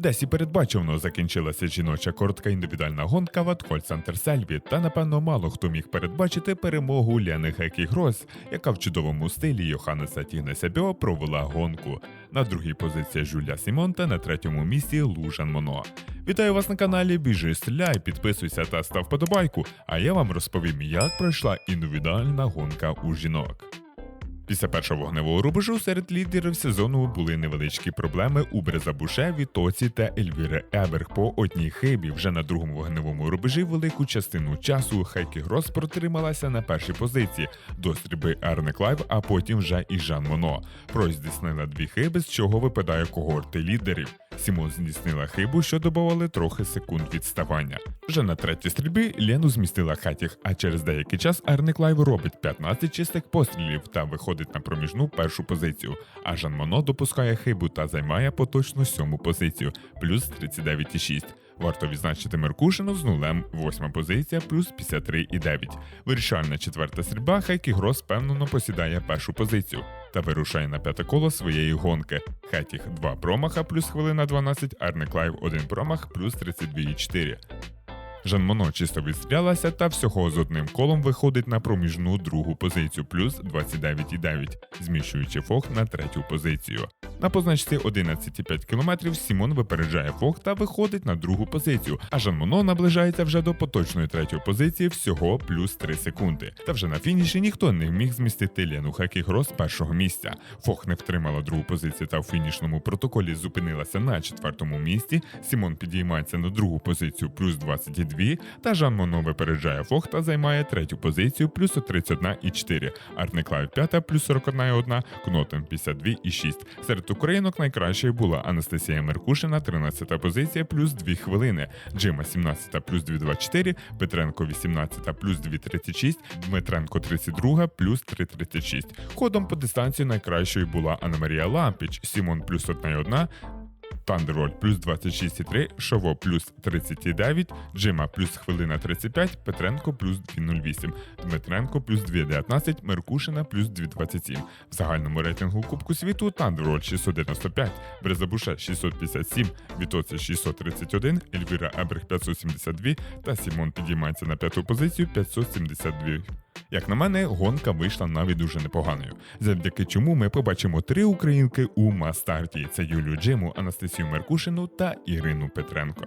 Десь і передбачено закінчилася жіноча коротка індивідуальна гонка в Центр Сельві, та напевно мало хто міг передбачити перемогу Лени Хекі Грос, яка в чудовому стилі Йоханнеса Тігнеся Бьо провела гонку. На другій позиції Жюля Сімон та на третьому місці Лужан Моно. Вітаю вас на каналі Біжи Стріляй, підписуйся та став подобайку, а я вам розповім, як пройшла індивідуальна гонка у жінок. Після першого вогневого рубежу серед лідерів сезону були невеличкі проблеми у Брезабуше, Вітоці та Ельвіри Еберг по одній хибі. Вже на другому вогневому рубежі велику частину часу Хайкі Грос протрималася на першій позиції до стрільби Арне Клайв, а потім вже і Жан Моно. Про здійснила дві хиби, з чого випадає когорти лідерів. Сімон здійснила хибу, що додавали трохи секунд відставання. Вже на третій стрільбі Лену змістила Хатіх, а через деякий час Арне Клайв робить 15 чистих пострілів та виходить на проміжну першу позицію. А Жан Моно допускає хибу та займає поточну сьому позицію, плюс 39,6. Варто відзначити Меркушину з нулем, восьма позиція, плюс 53,9. Вирішальна четверта стрільба Хайкі Грос впевнено посідає першу позицію та вирушає на п'яте коло своєї гонки. Хетіх 2 промаха плюс хвилина 12, Арне Клайв 1 промах плюс 32,4. Жан Моно чисто відстрілялася та всього з одним колом виходить на проміжну другу позицію плюс 29,9, зміщуючи Фох на третю позицію. На позначці 11,5 км Сімон випереджає Фох та виходить на другу позицію, а Жан Моно наближається вже до поточної третьої позиції всього плюс 3 секунди. Та вже на фініші ніхто не міг змістити Лену Хакігро з першого місця. Фох не втримала другу позицію та в фінішному протоколі зупинилася на четвертому місці. Сімон підіймається на другу позицію плюс 22, та Жан Моно випереджає Фох та займає третю позицію плюс 31,4. Арне Клайв 5 плюс 41,1, Кнотен 52,6. Серед українок найкращою була Анастасія Меркушина, 13 позиція плюс 2 хвилини. Джима 17 плюс 2,24, Петренко 18 плюс 2,36, Дмитренко 32 плюс 3,36. Ходом по дистанції найкращою була Анна Марія Лампіч, Сімон плюс 1,1, Тандероль плюс 26,3, Шово плюс 39, Джима плюс хвилина 35, Петренко плюс 2,08, Дмитренко плюс 2,19, Меркушина плюс 2,27. В загальному рейтингу Кубку світу Тандероль 695, Брезабуша 657, Вітоці 631, Ельвіра Еберг 572 та Сімон підіймається на п'яту позицію 572. Як на мене, гонка вийшла навіть дуже непоганою, завдяки чому ми побачимо три українки у мастарті: це Юлію Джиму, Анастасію Меркушину та Ірину Петренко.